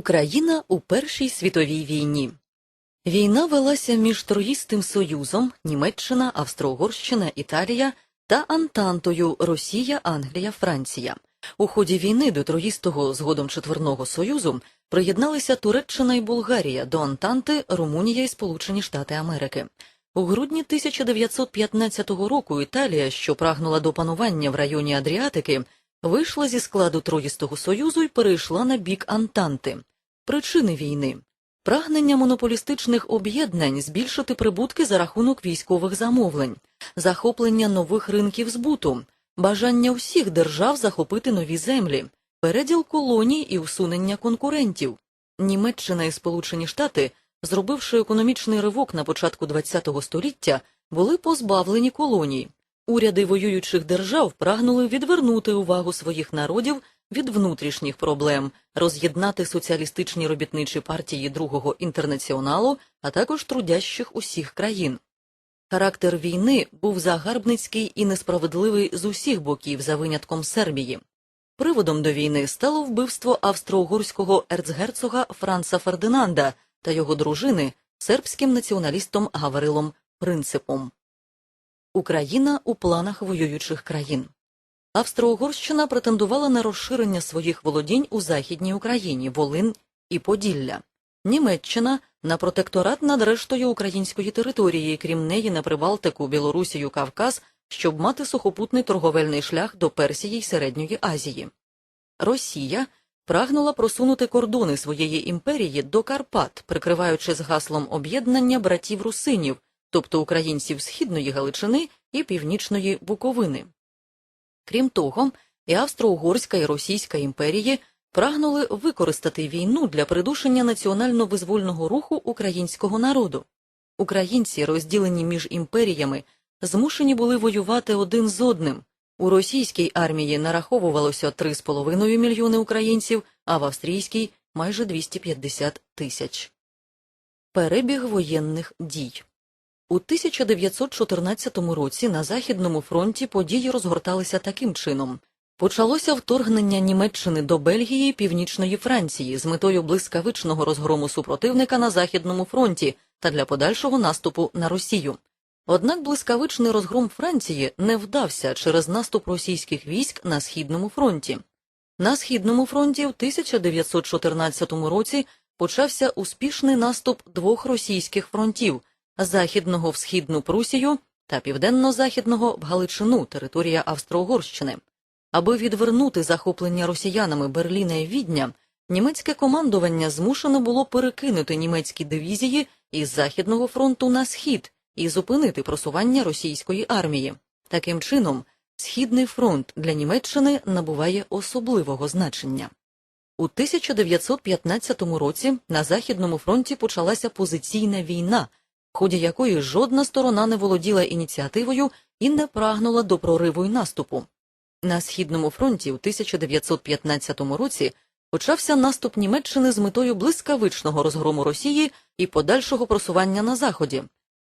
Україна у Першій світовій війні. Війна велася між Троїстим Союзом Німеччина, Австро-Угорщина, Італія та Антантою Росія, Англія, Франція. У ході війни до Троїстого згодом Четверного Союзу приєдналися Туреччина і Болгарія, до Антанти Румунія і Сполучені Штати Америки. У грудні 1915 року Італія, що прагнула до панування в районі Адріатики, вийшла зі складу Троїстого Союзу і перейшла на бік Антанти. Причини війни прагнення монополістичних об'єднань збільшити прибутки за рахунок військових замовлень, захоплення нових ринків збуту, бажання всіх держав захопити нові землі, переділ колоній і усунення конкурентів. Німеччина і Сполучені Штати, зробивши економічний ривок на початку ХХ століття, були позбавлені колоній. Уряди воюючих держав прагнули відвернути увагу своїх народів від внутрішніх проблем, роз'єднати соціалістичні робітничі партії Другого інтернаціоналу, а також трудящих усіх країн. Характер війни був загарбницький і несправедливий з усіх боків за винятком Сербії. Приводом до війни стало вбивство австро-угорського ерцгерцога Франца Фердинанда та його дружини сербським націоналістом Гаврилом Принципом. Україна у планах воюючих країн. Австро-Угорщина претендувала на розширення своїх володінь у Західній Україні, Волин і Поділля. Німеччина на протекторат над рештою української території, крім неї на Прибалтику, Білорусію, Кавказ, щоб мати сухопутний торговельний шлях до Персії й Середньої Азії. Росія прагнула просунути кордони своєї імперії до Карпат, прикриваючи з гаслом об'єднання братів русинів, тобто українців Східної Галичини і Північної Буковини. Крім того, і Австро-Угорська і Російська імперії прагнули використати війну для придушення національно-визвольного руху українського народу. Українці, розділені між імперіями, змушені були воювати один з одним. У російській армії нараховувалося 3,5 мільйони українців, а в австрійській майже 250 тисяч. Перебіг воєнних дій у 1914 році на Західному фронті події розгорталися таким чином. Почалося вторгнення Німеччини до Бельгії і Північної Франції з метою блискавичного розгрому супротивника на Західному фронті та для подальшого наступу на Росію. Однак блискавичний розгром Франції не вдався через наступ російських військ на Східному фронті. На Східному фронті в 1914 році почався успішний наступ двох російських фронтів західного в східну Прусію та південно-західного в Галичину, територія Австро-Угорщини. Аби відвернути захоплення росіянами Берліна і Відня, німецьке командування змушено було перекинути німецькі дивізії із Західного фронту на схід і зупинити просування російської армії. Таким чином, Східний фронт для Німеччини набуває особливого значення. У 1915 році на Західному фронті почалася позиційна війна, ході якої жодна сторона не володіла ініціативою і не прагнула до прориву й наступу. На Східному фронті у 1915 році почався наступ Німеччини з метою блискавичного розгрому Росії і подальшого просування на Заході.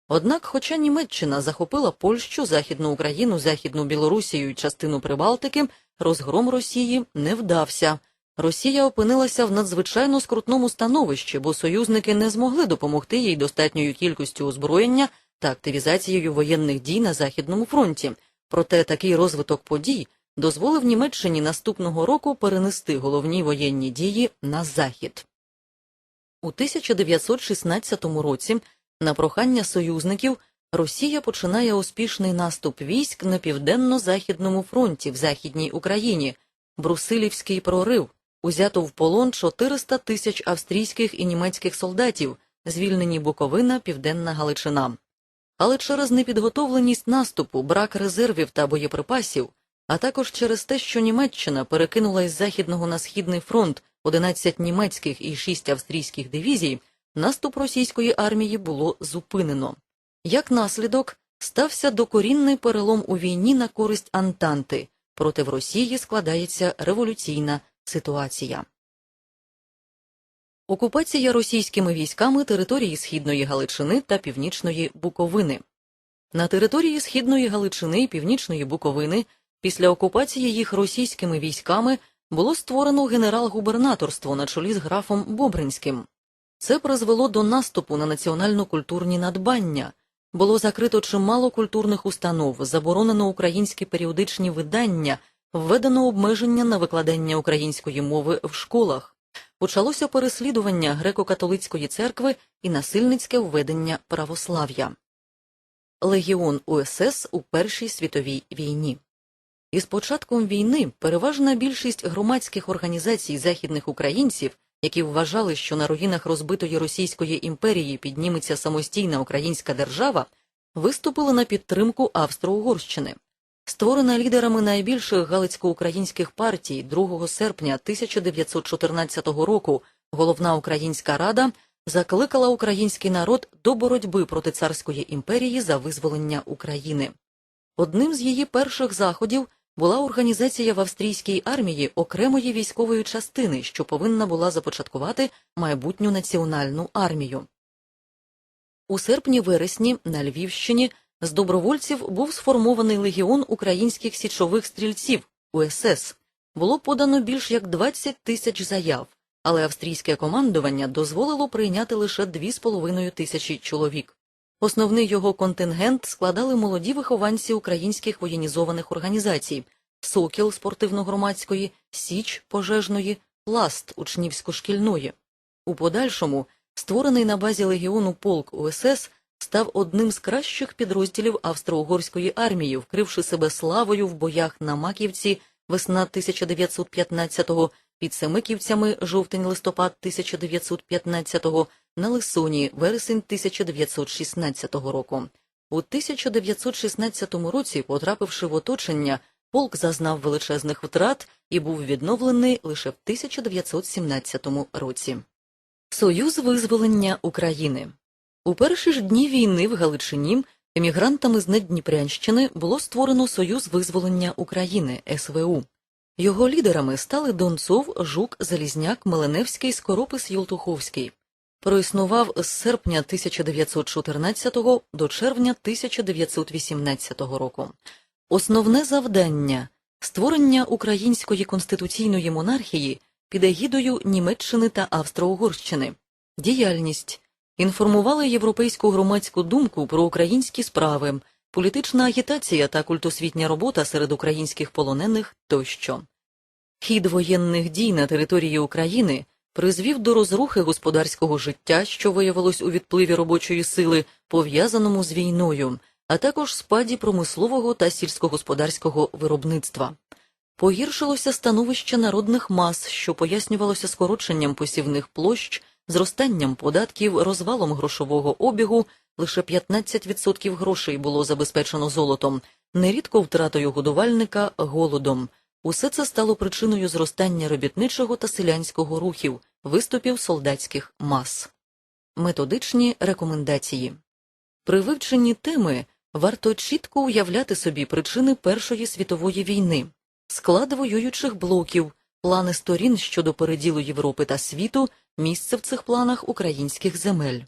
Однак, хоча Німеччина захопила Польщу, Західну Україну, Західну Білорусію і частину Прибалтики, розгром Росії не вдався. Росія опинилася в надзвичайно скрутному становищі, бо союзники не змогли допомогти їй достатньою кількістю озброєння та активізацією воєнних дій на Західному фронті. Проте такий розвиток подій дозволив Німеччині наступного року перенести головні воєнні дії на захід. У 1916 році, на прохання союзників, Росія починає успішний наступ військ на південно-західному фронті в Західній Україні, Брусилівський прорив, узято в полон 400 тисяч австрійських і німецьких солдатів, звільнені Буковина, Південна Галичина. Але через непідготовленість наступу, брак резервів та боєприпасів, а також через те, що Німеччина перекинула із Західного на Східний фронт 11 німецьких і 6 австрійських дивізій, наступ російської армії було зупинено. Як наслідок, стався докорінний перелом у війні на користь Антанти, проти в Росії складається революційна ситуація. Окупація російськими військами території Східної Галичини та Північної Буковини. На території Східної Галичини і Північної Буковини після окупації їх російськими військами було створено генерал-губернаторство на чолі з графом Бобринським. Це призвело до наступу на національно-культурні надбання. Було закрито чимало культурних установ, заборонено українські періодичні видання, введено обмеження на викладання української мови в школах. Почалося переслідування греко-католицької церкви і насильницьке введення православ'я. Легіон УСС у Першій світовій війні. Із початком війни переважна більшість громадських організацій західних українців, які вважали, що на руїнах розбитої Російської імперії підніметься самостійна українська держава, виступили на підтримку Австро-Угорщини. Створена лідерами найбільших галицько-українських партій 2 серпня 1914 року головна українська рада закликала український народ до боротьби проти царської імперії за визволення України. Одним з її перших заходів була організація в австрійській армії окремої військової частини, що повинна була започаткувати майбутню національну армію. У серпні-вересні на Львівщині з добровольців був сформований легіон українських січових стрільців УСС. Було подано більш як 20 тисяч заяв, але австрійське командування дозволило прийняти лише 2,5 тисячі чоловік. Основний його контингент складали молоді вихованці українських воєнізованих організацій Сокіл спортивно-громадської, Січ пожежної, Пласт учнівсько-шкільної. У подальшому створений на базі легіону полк УСС став одним з кращих підрозділів австро-угорської армії, вкривши себе славою в боях на Маківці весна 1915-го, під Семиківцями жовтень-листопад 1915-го, на Лисоні вересень 1916 року. У 1916 році, потрапивши в оточення, полк зазнав величезних втрат і був відновлений лише в 1917 році. Союз визволення України у перші ж дні війни в Галичині емігрантами з Надніпрянщини було створено Союз визволення України СВУ. Його лідерами стали Донцов, Жук, Залізняк, Меленевський, Скоропис Єлтуховський. Проіснував з серпня 1914 до червня 1918 року. Основне завдання створення української конституційної монархії під егідою Німеччини та Австро-Угорщини, діяльність інформували європейську громадську думку про українські справи, політична агітація та культосвітня робота серед українських полонених тощо. Хід воєнних дій на території України призвів до розрухи господарського життя, що виявилось у відпливі робочої сили, пов'язаному з війною, а також спаді промислового та сільськогосподарського виробництва. Погіршилося становище народних мас, що пояснювалося скороченням посівних площ, зростанням податків, розвалом грошового обігу, лише 15% грошей було забезпечено золотом, нерідко втратою годувальника голодом. Усе це стало причиною зростання робітничого та селянського рухів, виступів солдатських мас. Методичні рекомендації при вивченні теми варто чітко уявляти собі причини Першої світової війни, склад воюючих блоків, плани сторін щодо переділу Європи та світу, місце в цих планах українських земель.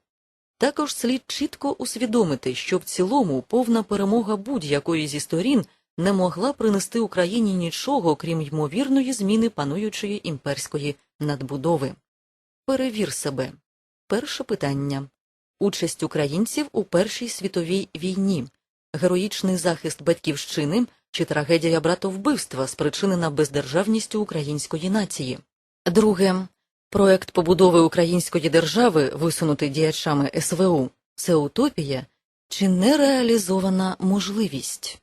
Також слід чітко усвідомити, що в цілому повна перемога будь-якої зі сторін не могла принести Україні нічого, крім ймовірної зміни пануючої імперської надбудови. Перевір себе. Перше питання. Участь українців у Першій світовій війні, героїчний захист батьківщини чи трагедія братовбивства, спричинена бездержавністю української нації. Друге. Проект побудови української держави, висунутий діячами СВУ, це утопія чи нереалізована можливість.